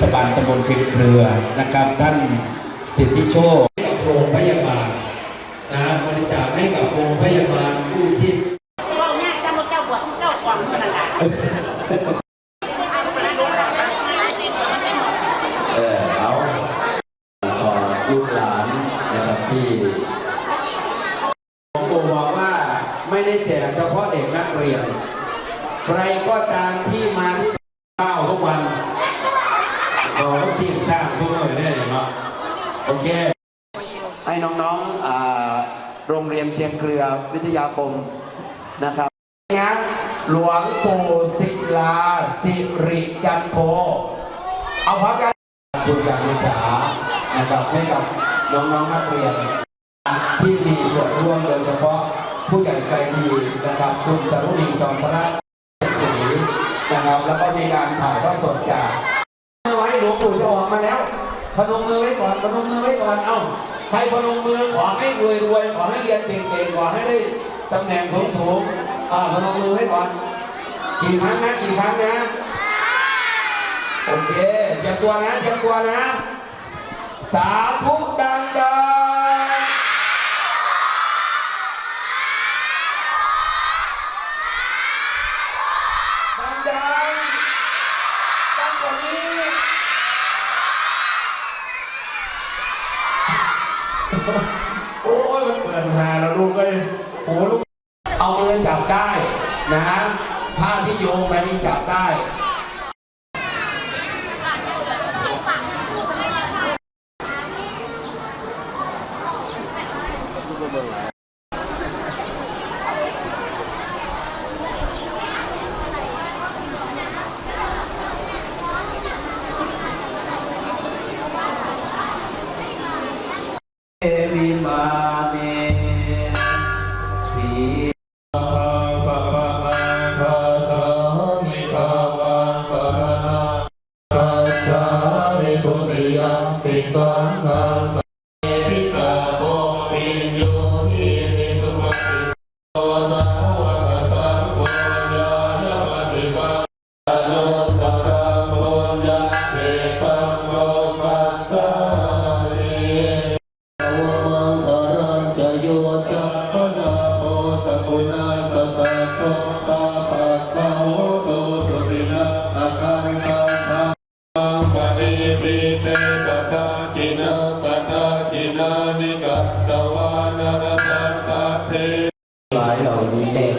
ศบาลตำบลเชียงเครือนะครับ ท่านสิทธิโชคกับโรงพยาบาลนะบริจาคให้กับโรงพยาบาลกู้ชีพว่าง่ายเจ้าเจ้าบวชเจ้าความเท่านั้นแหละเออเอาขอลูกหลานนะครับที่ผมบอกว่าไม่ได้แจกเฉพาะเด็กนักเรียน ใครก็ตามที่มาที่ข้าวทุกวัน ต้องชิมสร้างทุกหน่วยได้เนาะโอเค ให้น้องๆโรงเรียนเชียงเครือวิทยาคมนะครับนะหลวงปู่ศิลาสิริจันโทเอาพักกันทุนการศึกษานะครับให้กับน้องๆนักเรียน ที่มีส่วนร่วมโดยเฉพาะผู้ใหญ่ใจดีนะครับคุณจารุณีจอมพระศรีนะครับ แล้วก็มีการถ่ายทอดสดจาก มาแล้วพนมมือไว้ก่อนพนมมือไว้ก่อนเอ้าใครพนมมือขอให้รวยรวยขอให้เรียนเก่งๆขอให้ได้ตำแหน่งสูงสูงอ่าพนมมือไว้ก่อนกี่ครั้งนะกี่ครั้งนะโอเคเตรียมตัวนะเตรียมตัวนะ สาธุดังดังดังดังดังกว่านี้ โอ้ยมันเปิดหาแล้วลูกเลยโอ้ลูกเอามือจับได้นะฮะผ้าที่โยงไปนี่จับได้ เ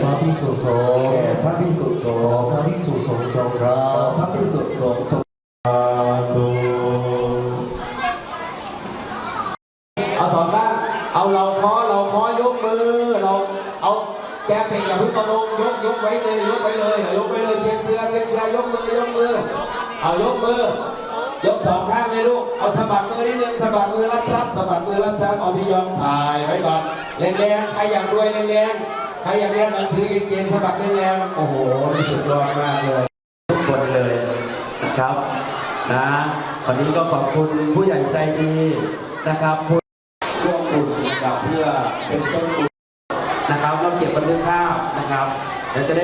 พระพิสุสงฆ์แก่พระพิสุสงฆ์พระพิสุสงฆ์จงรับ ยกสองข้างเลยลูก เอาสะบัดมือนิดนึงสะบัดมือรับทรัพย์สะบัดมือรับทรัพย์เอาพี่ยอมถ่ายไว้ก่อนแรงๆใครอยากรวยแรงๆใครอยากเรียนหนังสือเก่งๆสะบัดแรงๆโอ้โหนี่สุดยอดมากเลย ทุกคนเลยนะครับนะวันนี้ก็ขอบคุณผู้ใหญ่ใจดีนะครับผู้ร่วมบุญนะครับเพื่อเป็นต้นบุญนะครับเราเก็บบันทึกภาพนะครับเดี๋ยวจะได้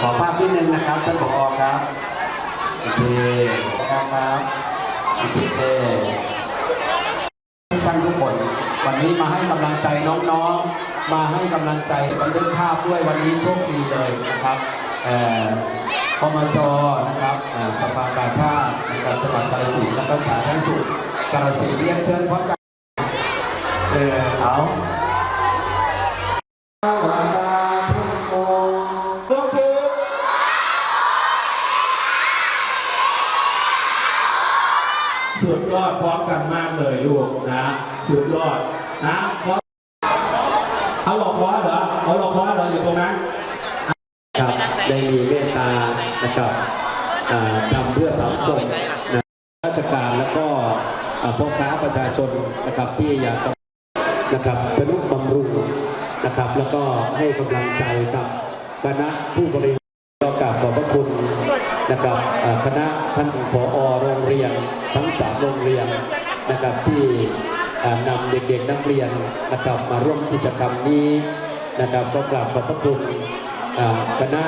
ขอภาพนิดนึงนะครับท่านผอครับโอเค นะครับโอเคท่านทุกคน วันนี้มาให้กำลังใจน้องๆ มาให้กำลังใจบันทึกภาพด้วยวันนี้โชคดีเลยนะครับเอ่อพมจนะครับอ่าสภากาชาตินะครับจังหวัดกาฬสินธุ์แล้วก็สาธารณสุขกาฬสินธุ์เรียนเชิญพร้อมกันเออเอา ยอดพร้อมกันมากเลยลูกนะสุดยอดนะพร้อมเอาหลอกคอเหรอเอาหลอกคอเหรออยู่ตรงนั้นครับได้มีเมตตานะครับทำเพื่อสังคมนะราชการแล้วก็พ่อค้าประชาชนนะครับที่อยากนะครับทนุบำรุงนะครับ แล้วก็ให้กำลังใจกับคณะผู้บริหารก็กราบขอบพระคุณ นะครับคณะท่านผอโรงเรียนทั้งสามโรงเรียนนะครับที่นำเด็กๆนักเรียนนะครับมาร่วมกิจกรรมนี้นะครับก็กราบขอบพระคุณคณะ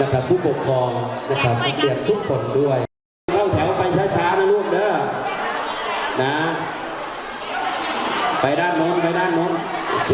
นะครับผู้ปกครองนะครับนักเรียนทุกคนด้วยเข้าแถวไปช้าๆนะลูกเด้อนะ ไปด้านโน้นไปด้านโน้นโอเค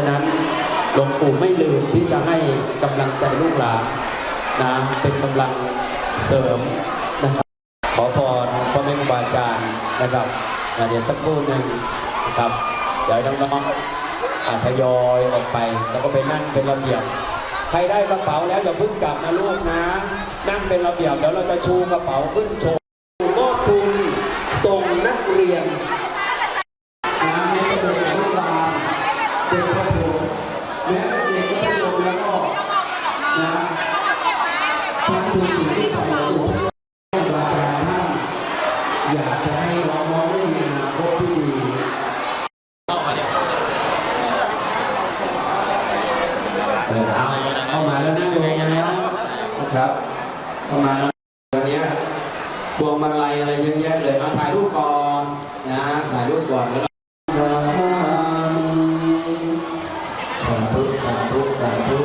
ะนั้นหลวงปู่ไม่ลืมที่จะให้กำลังใจลูกหลานนะเป็นกำลังเสริมนะครับ ขอพรพระแม่ครูบาอาจารย์นะครับนะเดี๋ยวสักครู่หนึ่งนะครับเดี๋ยวน้องๆอาทยอยออกไป แล้วก็ไปนั่งเป็นระเบียบใครได้กระเป๋าแล้วอย่าเพิ่งกลับนะลูกนะ นั่งเป็นระเบียบเดี๋ยวเราจะชูกระเป๋าขึ้นโชว์ อยากจะให้น้องๆได้มีอนาคตที่ดีเออเอาเข้ามาแล้วนั่งลงแล้วนะครับเข้ามาแล้ววันนี้พวงมาลัยอะไรเยอะแยะเลยเอาถ่ายรูปก่อนนะถ่ายรูปก่อนเดี๋ยวสาธุสาธุสาธุ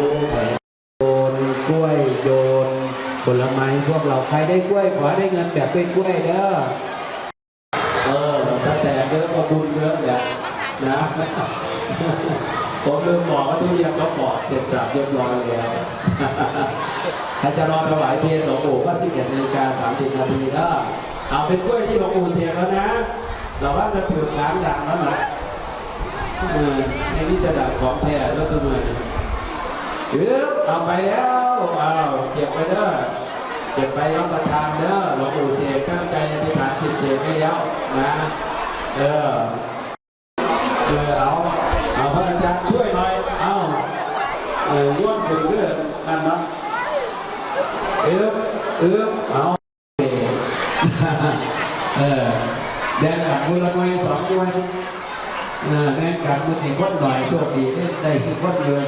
โยนกล้วยโยนผลไม้พวกเราใครได้กล้วยขอได้เงินแบบกล้วยๆเด้ออถ้าแตกเยอะก็บุญเยอะแบบนะ ผมลืมบอกว่าทุเรียนเขาบอกเสร็จสับเรียบร้อยแล้วถ้าจะรอถวายเพลหลวงปู่ก็11นาฬิกา30นาทีแล้วเอาเป็นกล้วยที่หลวงปู่เสียบแล้วนะเราว่าจะถือค้างดังแล้วนะเออในนี้จะดับของแท้แล้วเสมอหรือเอาไปแล้วเอาเก็บไปเด้อเก็บไปรับประทานเด้อหลวงปู่เสกตั้งใจอธิษฐานจิตเสกให้แล้วนะ เออ เลยเอาเอาพระอาจารย์ช่วยหน่อย เอาเออร่วมเป็นเรื่องนั่นเนาะเอื้อเอื้อเอาเออแดนกัดมือละหน่วยสองด้วยเออแดนกัดมือตีคนหน่อยโชคดีได้ได้สิบคนเลย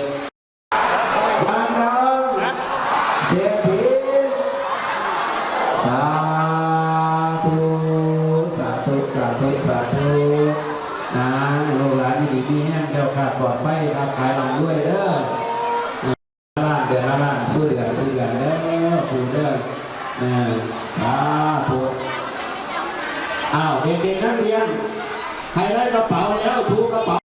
เด็กๆนักเรียน ใครได้กระเป๋าแล้วชูกระเป๋า